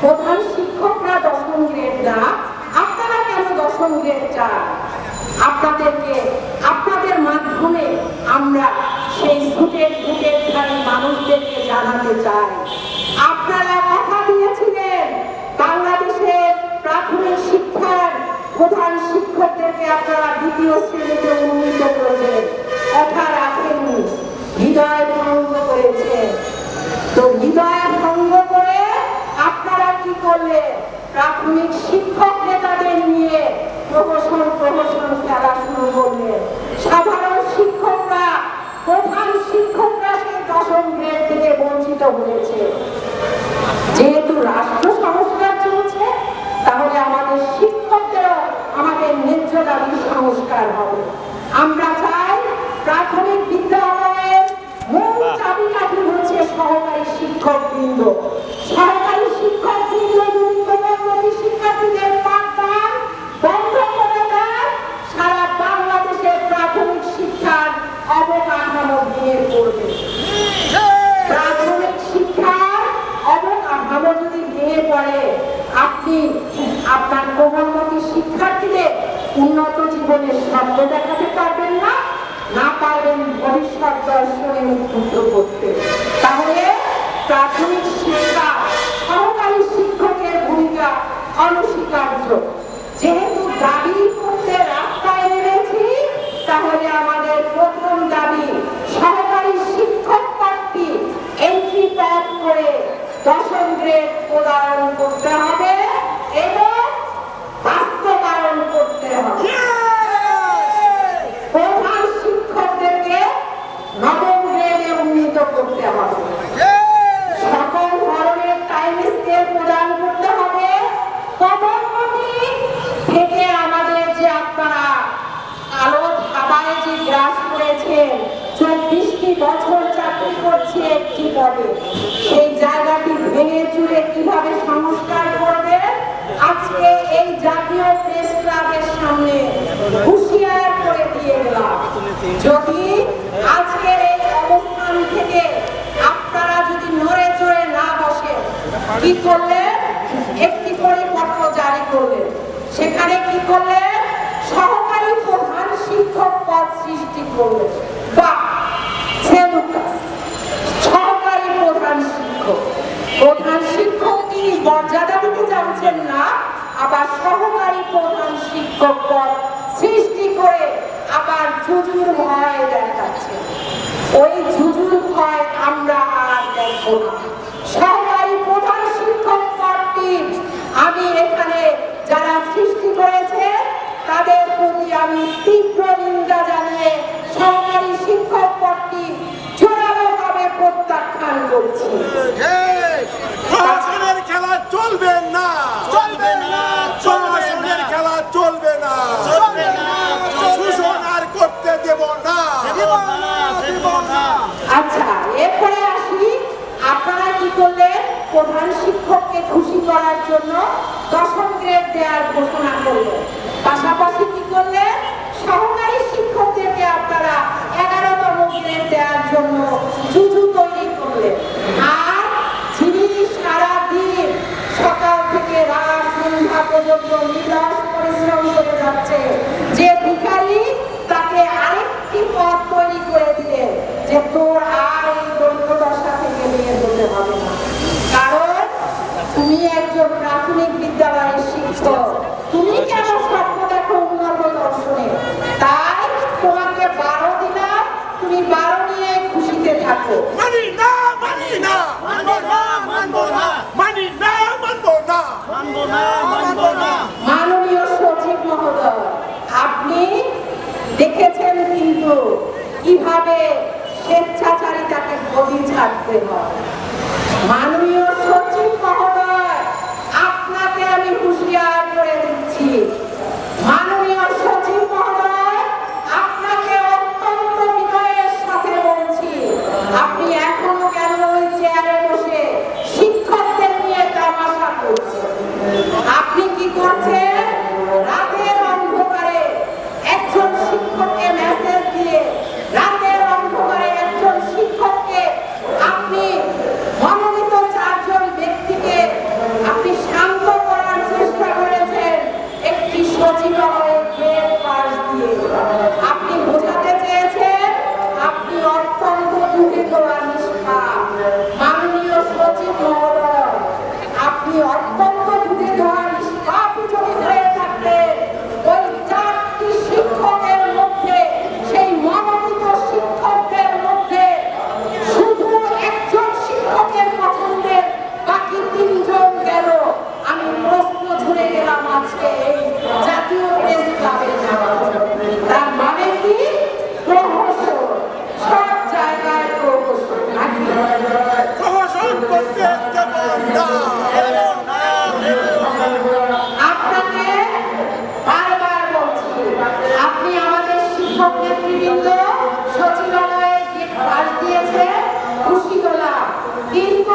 প্রধান শিক্ষকরা দশম গ্রেড না, আপনারা কেন দশম গ্রেড চান? আপনাদেরকে, আপনাদের মাধ্যমে আমরা সেই সুটের বুকের ধারে মানুষদেরকে জানাতে চাই। আপনারা কথা দিয়েছিলেন, বাংলাদেশের প্রাথমিক শিক্ষার প্রধান শিক্ষকদেরকে আপনারা দ্বিতীয় শ্রেণীতে উন্নীত করবেন কথা রাখেননি, হৃদয় ভঙ্গ করেছেন। আপনারা কি করলেন প্রাথমিক শিক্ষক নেতাদের নিয়ে প্রহসন প্রহসন খেলা শুরু করলেন সাধারণ শিক্ষকরা প্রধান শিক্ষকরা সেই দশম গ্রেড থেকে বঞ্চিত হয়েছে। যেহেতু রাষ্ট্র সংস্কার চলছে তাহলে আমাদের শিক্ষকদেরও আমাদের ন্যায্য দাবি সংস্কার হবে। আমরা চাই প্রাথমিক বিদ্যালয়ের মূল চাবিকাঠি হচ্ছে সহকারী শিক্ষক বৃন্দ সহকারী শিক্ষক আপনি আপনার কোমলমতি শিক্ষার্থীদের উন্নত জীবনের স্বপ্ন দেখাতে পারবেন না না পারবেন ভবিষ্যৎ দর্শনে করতে। তাহলে প্রাথমিক শিক্ষা সহকারী শিক্ষকের ভূমিকা অনস্বীকার্য যেহেতু দাবি করতে রাস্তায় নেমেছি তাহলে আমাদের প্রথম দাবি সহকারী শিক্ষক প্রার্থী এন্ট্রি প্যাড করে দশম গ্রেড প্রদান করতে হবে এবং বাস্তবায়ন করতে হবে প্রধান শিক্ষকদেরকে নবম গ্রেডে উন্নীত করতে হবে সকল ধরনের টাইম স্কেল প্রদান করতে হবে কমনমতি থেকে আমাদের যে আপনারা আলো ধাবায় যে গ্রাস করেছেন চব্বিশটি বছর চাকরি করছে একটি পদে সেই জায়গাটি ভেঙে চুরে কীভাবে সংস্কার করবে আজকে এই জাতীয় প্রেস ক্লাবের সামনে হুঁশিয়ার করে দিয়ে গেলাম যদি আজকের এই অবস্থান থেকে আপনারা যদি নড়ে চড়ে না বসেন কি করলেন একটি পরিপত্র জারি করলেন। সেখানে কি করলেন সহকারী প্রধান শিক্ষক পদ সৃষ্টি করলেন। বা মর্যাদা না, আবার সহকারী প্রধান শিক্ষক পদ সৃষ্টি করে আবার ওই জুজুর ভয় আমরা আর দেখব না সহকারী প্রধান শিক্ষক পদটি আমি এখানে যারা সৃষ্টি করেছে তাদের প্রতি আমি তীব্র নিন্দা জানিয়ে সহকারী শিক্ষক পদটি জোরালোভাবে প্রত্যাখ্যান করছি। খেলা চলবে না। চলবে না খেলা চলবে না। চলবে না শোষণ আর করতে দেব না। আচ্ছা এরপরে আসি প্রধান শিক্ষককে খুশি করার জন্য দশম গ্রেড দেওয়ার ঘোষণা করলেন পাশাপাশি কি করলেন সহকারী শিক্ষকদেরকে আপনারা এগারোতম গ্রেড দেওয়ার জন্য জুজু তৈরি করলেন। আর যিনি সারাদিন সকাল থেকে রাত সন্ধ্যা পর্যন্ত নিরস পরিশ্রম করে যাচ্ছে, যে ভিখারি তাকে আরেকটি পথ তৈরি করে দিলেন যে তোর আর এই দরিদ্র দশা থেকে বের হতে হবে না কারণ তুমি একজন প্রাথমিক বিদ্যালয়ের শিক্ষক তুমি কেন স্বপ্ন দেখো উন্নত দর্শনে তাই তোমাকে বারো দিলাম তুমি বারো নিয়ে খুশিতে মানি না মানি না মানবো না মানবো না মানি না মানবো না মানবো না মানবো না মাননীয় সচিব মহোদয় আপনি দেখেছেন কিন্তু কীভাবে স্বেচ্ছাচারিতাকে গদি ছাড়তে হয়। মাননীয় সচিব মহোদয় আপনাকে আমি হুঁশিয়ার করে দিচ্ছি। মাননীয় সচিব মহোদয় আপনাকে অত্যন্ত বিনয়ের সাথে বলছি আপনি এখনও কেন ওই চেয়ারে বসে শিক্ষকদের নিয়ে তামাশা করছেন আপনি y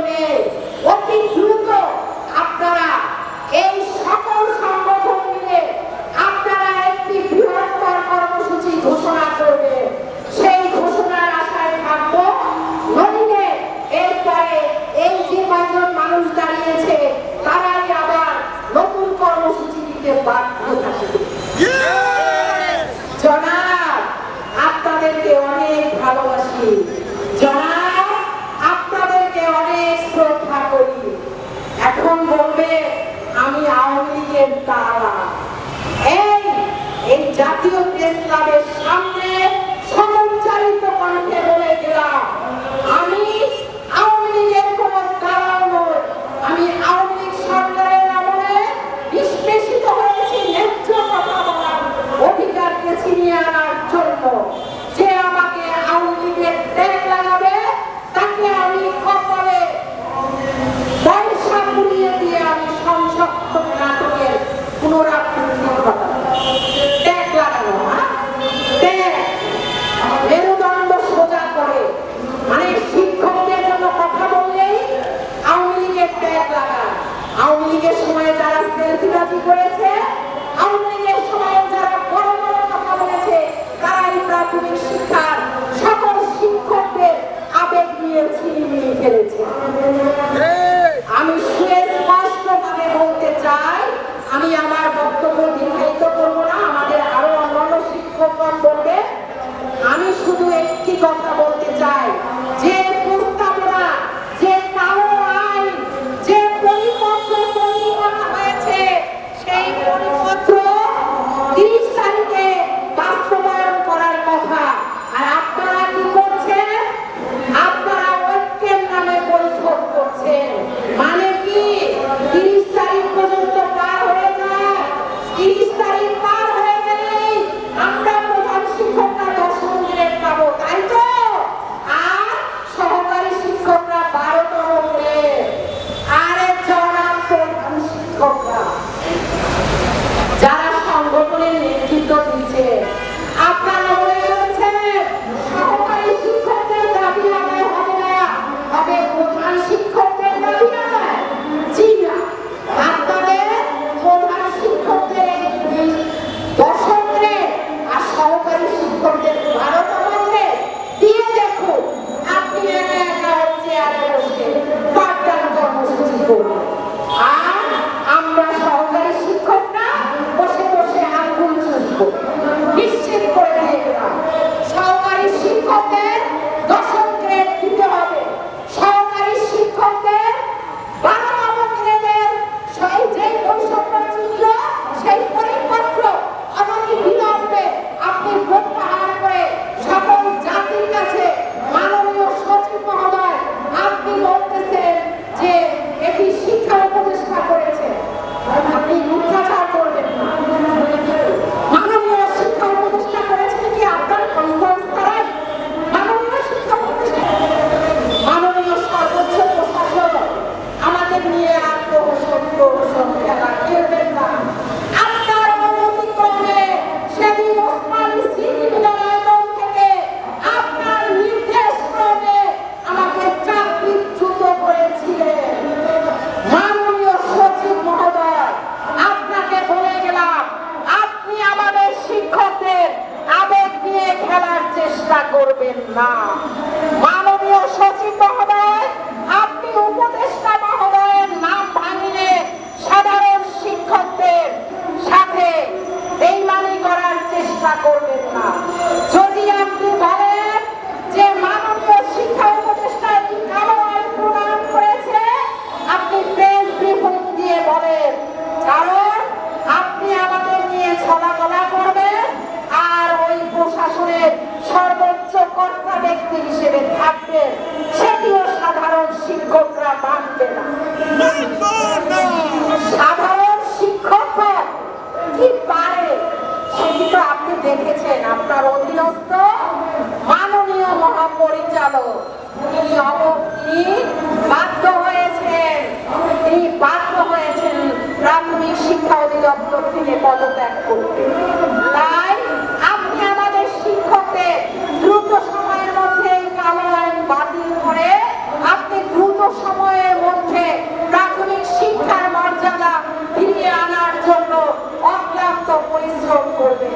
your. What did you শ্রদ্ধা করি। এখন বলবে, আমি আওয়ামী লীগের তারা। এই এই জাতীয় প্রেস ক্লাবের সামনে সমচারিত কণ্ঠে করবেন না। মাননীয় সচিব মহোদয় অধিদপ্তর থেকে পদত্যাগ করতে তাই আপনি আমাদের শিক্ষকদের দ্রুত সময়ের মধ্যে এই কালো আইন বাতিল করে আপনি দ্রুত সময়ের মধ্যে প্রাথমিক শিক্ষার মর্যাদা ফিরিয়ে আনার জন্য অক্লান্ত পরিশ্রম করবেন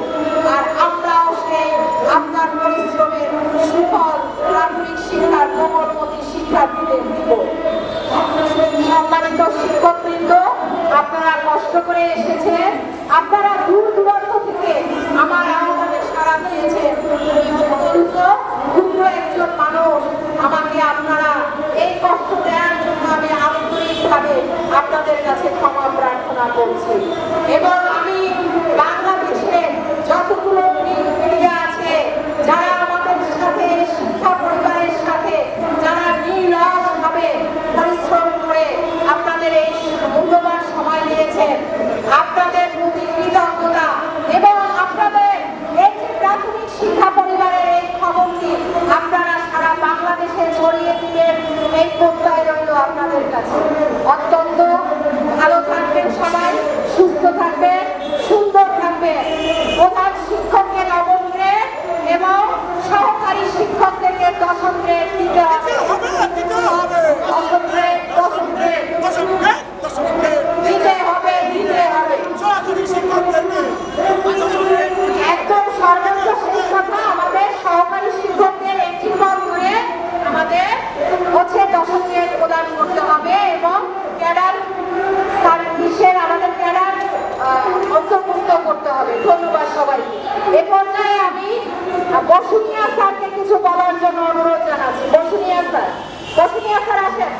আর আমরাও সেই আপনার পরিশ্রমের সুফল প্রাথমিক শিক্ষার কোমলমতি শিক্ষার্থীদের দিব সম্মানিত শিক্ষকবৃন্দ আপনারা কষ্ট করে এসেছেন আপনারা দূর দূরান্ত থেকে আমার আহ্বানে সাড়া দিয়েছেন অত্যন্ত ক্ষুদ্র একজন মানুষ, আমাকে আপনারা এই কষ্ট দেওয়ার জন্য আমি আন্তরিকভাবে আপনাদের কাছে ক্ষমা প্রার্থনা করছি। এবং আমি বাংলাদেশে যতগুলো মিডিয়া আছে, যারা আমাদের সাথে শিক্ষা পরিবারের সাথে যারা নিরসভাবে পরিশ্রম করে আপনাদের এই মূল্যবান সময় দিয়েছেন আপনাদের প্রতি কৃতজ্ঞতা এবং আপনাদের এই যে প্রাথমিক শিক্ষা পরিবারের এই খবরটি আপনারা সারা বাংলাদেশে ছড়িয়ে দিবেন এই প্রত্যয় রইল আপনাদের কাছে। অত্যন্ত ভালো থাকবেন সবাই সুস্থ থাকবেন সুন্দর থাকবেন। প্রধান নবম গ্রেড এবং সহকারী শিক্ষকদেরকে দশম গ্রেড দিতে হবে দশম গ্রেড দশম গ্রেড দিতে হবে দিতে হবে। সহকারী শিক্ষকদেরকে দশম গ্রেড একদম সর্বোচ্চ শেষ কথা আমাদের সহকারী শিক্ষকদের একটি পদ করে আমাদের হচ্ছে দশম গ্রেড প্রদান করতে হবে এবং ক্যাডার সার্ভিসের আমাদের ক্যাডার আহ, অন্তর্ভুক্ত করতে হবে। ধন্যবাদ সবাই এ পর্যায়ে আমি বসুনিয়া স্যারকে কিছু বলার জন্য অনুরোধ জানাচ্ছি। বসুনিয়া স্যার বসুনিয়া স্যার আসেন।